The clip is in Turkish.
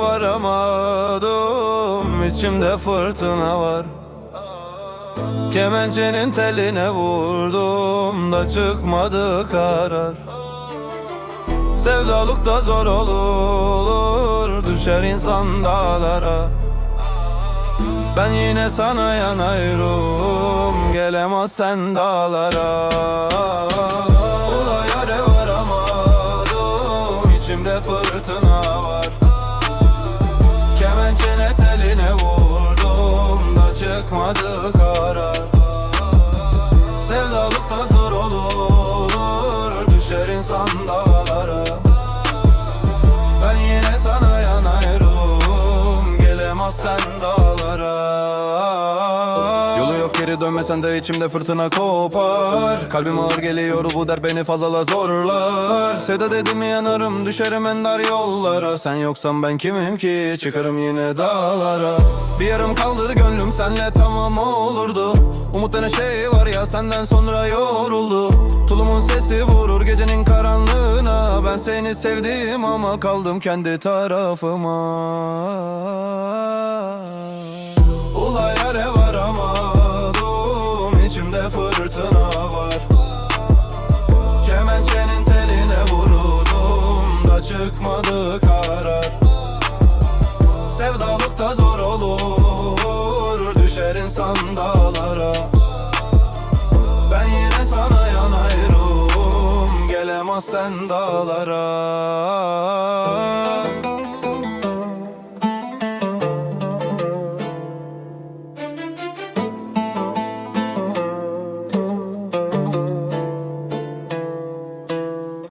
varamadım İçimde fırtına var. Kemençenin teline vurdum da çıkmadı karar. Sevdalık da zor olur Düşer insan dağlara. Ben yine sana yanıyorum Gelemez sen dağlara İçimde fırtına var. Kemençene teline vurdum da çıkmadı karar. Sevdalık da zor olur Düşer insan dağlara. Ben yine sana yanıyorum Gelemezsen dağlara. Yolu yok geri dönmesen de içimde fırtına kopar. Kalbim ağır geliyor bu der beni fazla zorlar. Seda dedim yanarım düşerim en dar yollara. Sen yoksan ben kimim ki? Çıkarım yine dağlara. Bir yarım kaldı gönlüm senle tamam olurdu. Umut denen şey var ya senden sonra yoruldu. Tulumun sesi vurur gecenin karanlığına. Ben seni sevdim ama kaldım kendi tarafıma da zor olur Düşer insan dağlara. Ben yine sana yanıyorum Gelemezsen dağlara